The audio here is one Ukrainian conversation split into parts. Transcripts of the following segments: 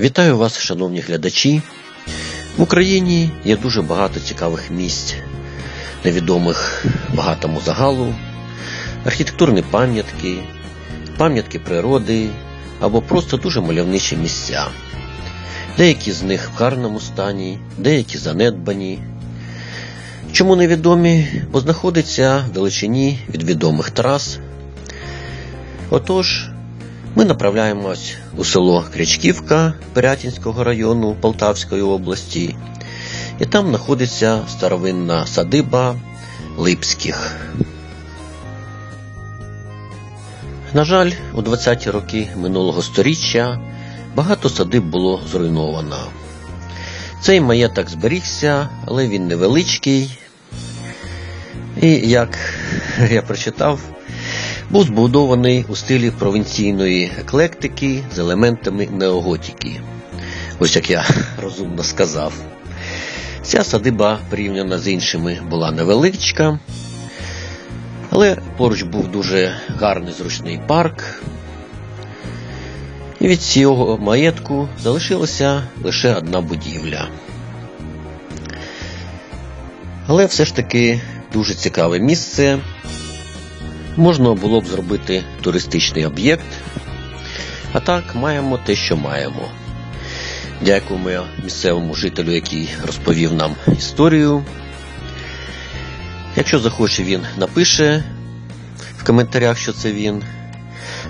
Вітаю вас, шановні глядачі. В Україні є дуже багато цікавих місць, невідомих багатому загалу, архітектурні пам'ятки, пам'ятки природи або просто дуже мальовничі місця. Деякі з них в гарному стані, деякі занедбані. Чому невідомі? Бо знаходяться в далечині від відомих трас. Отож, ми направляємось у село Крячківка Пирятінського району Полтавської області, і там знаходиться старовинна садиба Липських. На жаль, у 20-ті роки минулого століття багато садиб було зруйновано. Цей маєток зберігся, але він невеличкий. І як я прочитав, був збудований у стилі провінційної еклектики з елементами неоготики. Ось як я розумно сказав. Ця садиба порівняно з іншими була невеличка, але поруч був дуже гарний зручний парк. І від цього маєтку залишилася лише одна будівля. Але все ж таки дуже цікаве місце. Можна було б зробити туристичний об'єкт. А так маємо те, що маємо. Дякуємо місцевому жителю, який розповів нам історію. Якщо захоче, він напише в коментарях, що це він.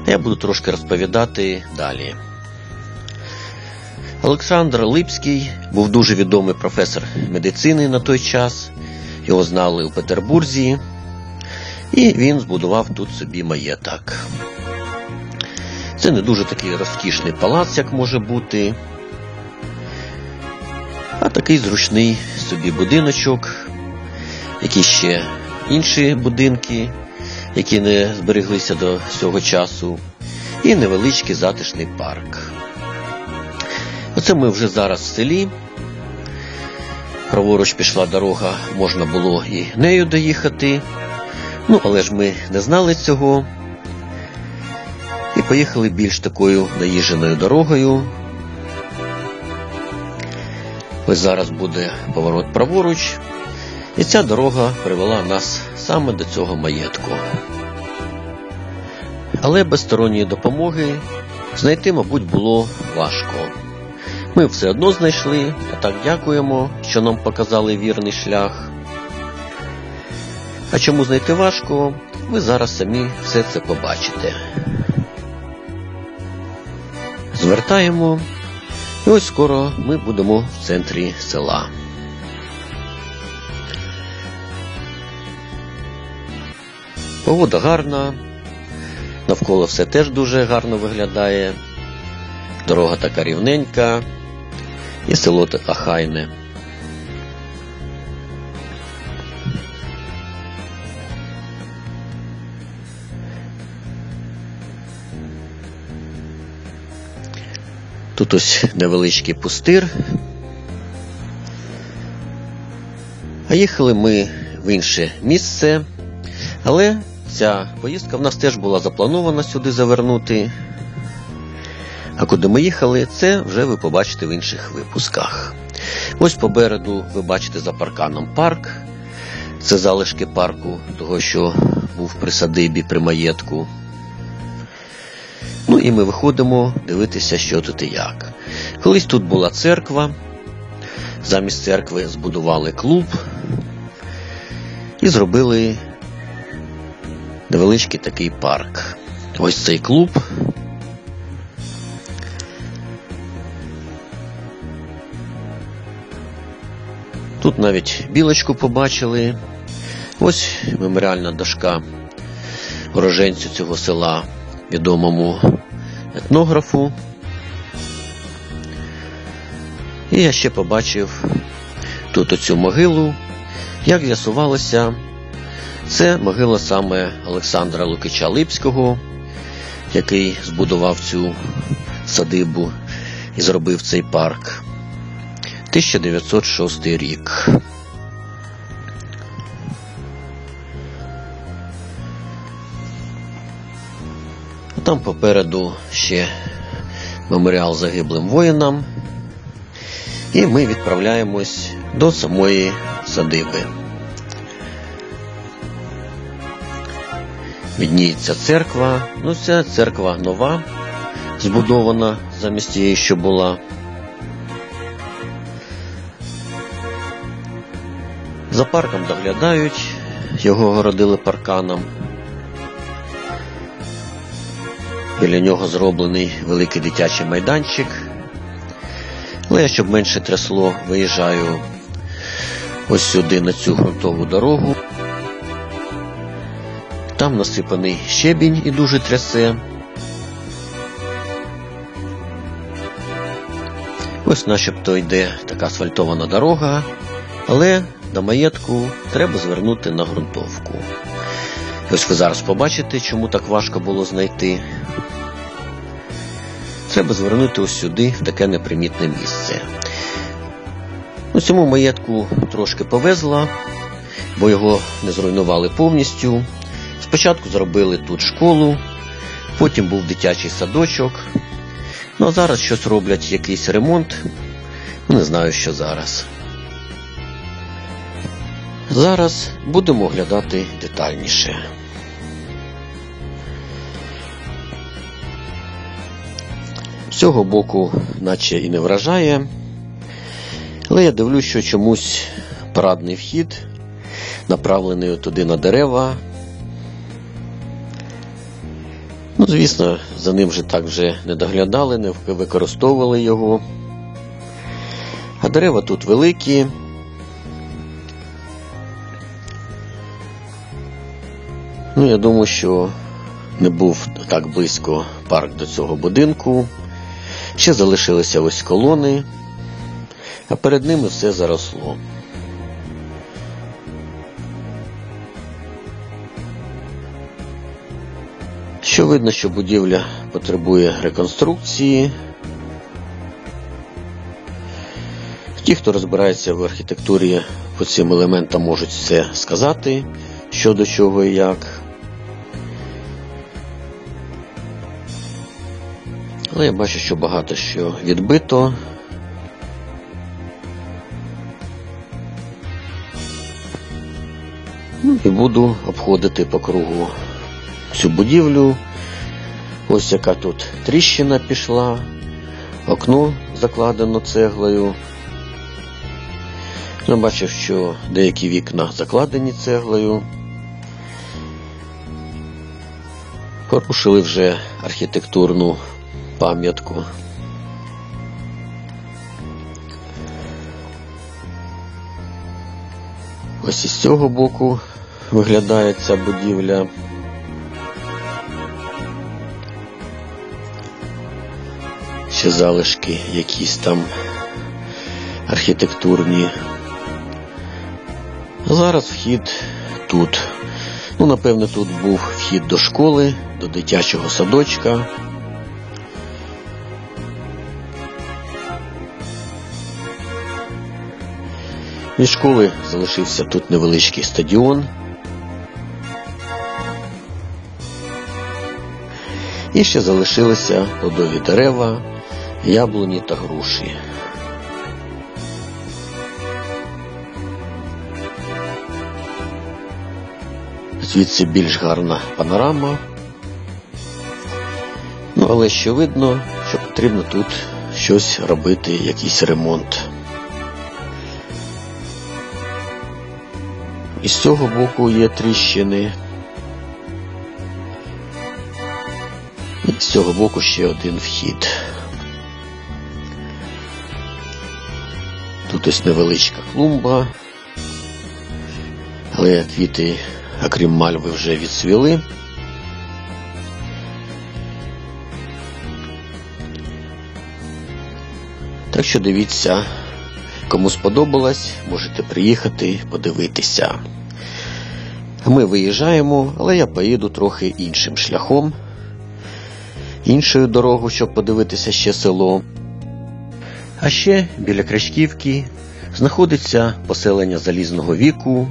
Я буду трошки розповідати далі. Олександр Липський був дуже відомий професор медицини на той час. Його знали у Петербурзі. І він збудував тут собі маєток. Це не дуже такий розкішний палац, як може бути, а такий зручний собі будиночок, які ще інші будинки, які не збереглися до цього часу, і невеличкий затишний парк. Оце ми вже зараз в селі. Праворуч пішла дорога, можна було і нею доїхати. Ну, але ж ми не знали цього. І поїхали більш такою наїждженою дорогою. Ось зараз буде поворот праворуч, і ця дорога привела нас саме до цього маєтку. Але без сторонньої допомоги знайти, мабуть, було важко. Ми все одно знайшли, а так дякуємо, що нам показали вірний шлях. А чому знайти важко, ви зараз самі все це побачите. Звертаємо, і ось скоро ми будемо в центрі села. Погода гарна, навколо все теж дуже гарно виглядає. Дорога така рівненька, і село таке Тут ось невеличкий пустир. А їхали ми в інше місце, але ця поїздка в нас теж була запланована сюди завернути. А куди ми їхали, це вже ви побачите в інших випусках. Ось попереду ви бачите за парканом парк. Це залишки парку, того, що був при садибі, при маєтку. Ну і ми виходимо дивитися, що тут і як. Колись тут була церква, замість церкви збудували клуб і зробили невеличкий такий парк. Ось цей клуб. Тут навіть білочку побачили. Ось меморіальна дошка уроженцю цього села, відомому етнографу. І я ще побачив тут оцю могилу. Як з'ясувалося, це могила саме Олександра Лукича Липського, який збудував цю садибу і зробив цей парк. 1906 рік. Там попереду ще меморіал загиблим воїнам. І ми відправляємось до самої садиби. Відніється церква. Ну, ця церква нова, збудована замість тієї, що була. За парком доглядають, його огородили парканом. Біля нього зроблений великий дитячий майданчик. Але я, щоб менше трясло, виїжджаю ось сюди на цю ґрунтову дорогу. Там насипаний щебінь і дуже трясе. Ось начебто йде така асфальтована дорога, але до маєтку треба звернути на ґрунтовку. Ось ви зараз побачите, чому так важко було знайти. Треба звернути ось сюди, в таке непримітне місце. У цьому маєтку трошки повезло, бо його не зруйнували повністю. Спочатку зробили тут школу, потім був дитячий садочок. Ну а зараз щось роблять, якийсь ремонт. Не знаю, що зараз. Зараз будемо оглядати детальніше. З цього боку, наче і не вражає, але я дивлюсь, що чомусь парадний вхід направлений туди на дерева. Ну, звісно, за ним вже так вже не доглядали, не використовували його. А дерева тут великі. Ну, я думаю, що не був так близько парк до цього будинку. Ще залишилися ось колони, а перед ними все заросло. Що видно, що будівля потребує реконструкції. Ті, хто розбирається в архітектурі по цим елементам, можуть все сказати, що до чого і як. Але я бачу, що багато що відбито. Ну, і буду обходити по кругу цю будівлю. Ось яка тут тріщина пішла, окно закладено цеглою. Я бачив, що деякі вікна закладені цеглою. Порушили вже архітектурну пам'ятку. Ось із цього боку виглядає ця будівля. Ще залишки якісь там архітектурні. Зараз вхід тут. Ну, напевне, тут був вхід до школи, до дитячого садочка. Від школи залишився тут невеличкий стадіон. І ще залишилися плодові дерева, яблуні та груші. Звідси більш гарна панорама. Ну, але ще видно, що потрібно тут щось робити, якийсь ремонт. Цього боку є тріщини. І з цього боку ще один вхід. Тут ось невеличка клумба, але квіти, окрім мальви, вже відсвіли. Так що дивіться, кому сподобалось, можете приїхати, подивитися. Ми виїжджаємо, але я поїду трохи іншим шляхом, іншою дорогою, щоб подивитися ще село. А ще біля Крачківки знаходиться поселення залізного віку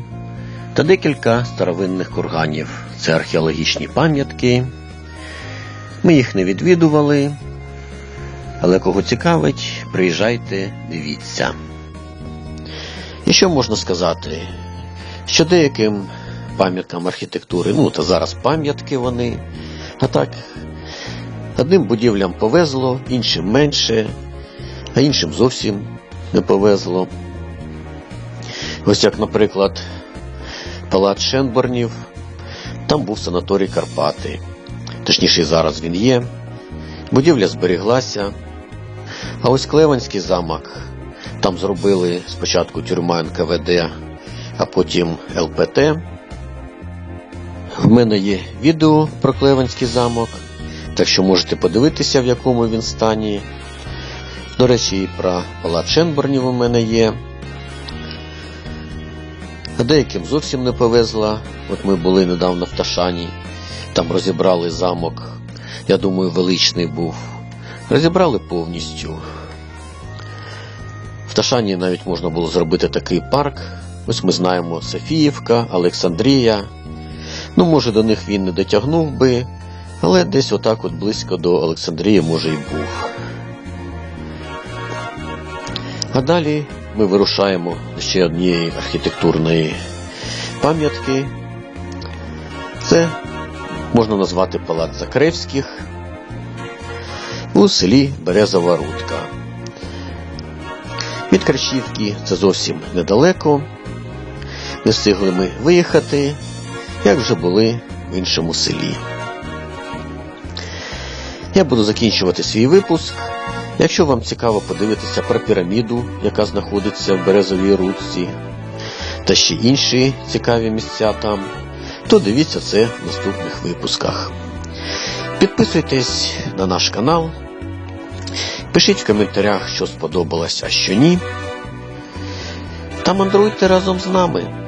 та декілька старовинних курганів. Це археологічні пам'ятки. Ми їх не відвідували, Але кого цікавить, приїжджайте, дивіться. І що можна сказати? Що деяким пам'яткам архітектури, ну та зараз пам'ятки вони, а так, одним будівлям повезло, іншим менше, а іншим зовсім не повезло. Ось як, наприклад, палац Шенборнів, там був санаторій Карпати. Точніше, зараз він є. Будівля зберіглася. А ось Клеванський замок. Там зробили спочатку тюрма НКВД, а потім ЛПТ. В мене є відео про Клеванський замок, так що можете подивитися, в якому він стані. До речі, і про палац Шенборнів у мене є. Деяким зовсім не повезло. От ми були недавно в Ташані, там розібрали замок, я думаю, величний був. Розібрали повністю. В Ташані навіть можна було зробити такий парк. Ось ми знаємо Софіївка, Олександрія. Ну, може, до них він не дотягнув би, але десь отак от близько до Олександрії, може, і був. А далі ми вирушаємо ще однієї архітектурної пам'ятки. Це можна назвати Палац Закревських у селі Березова Рудка. Від Кращівки це зовсім недалеко. Не встигли ми виїхати, як вже були в іншому селі. Я буду закінчувати свій випуск. Якщо вам цікаво подивитися про піраміду, яка знаходиться в Березовій Рудці, та ще інші цікаві місця там, то дивіться це в наступних випусках. Підписуйтесь на наш канал, пишіть в коментарях, що сподобалось, а що ні. Та мандруйте разом з нами.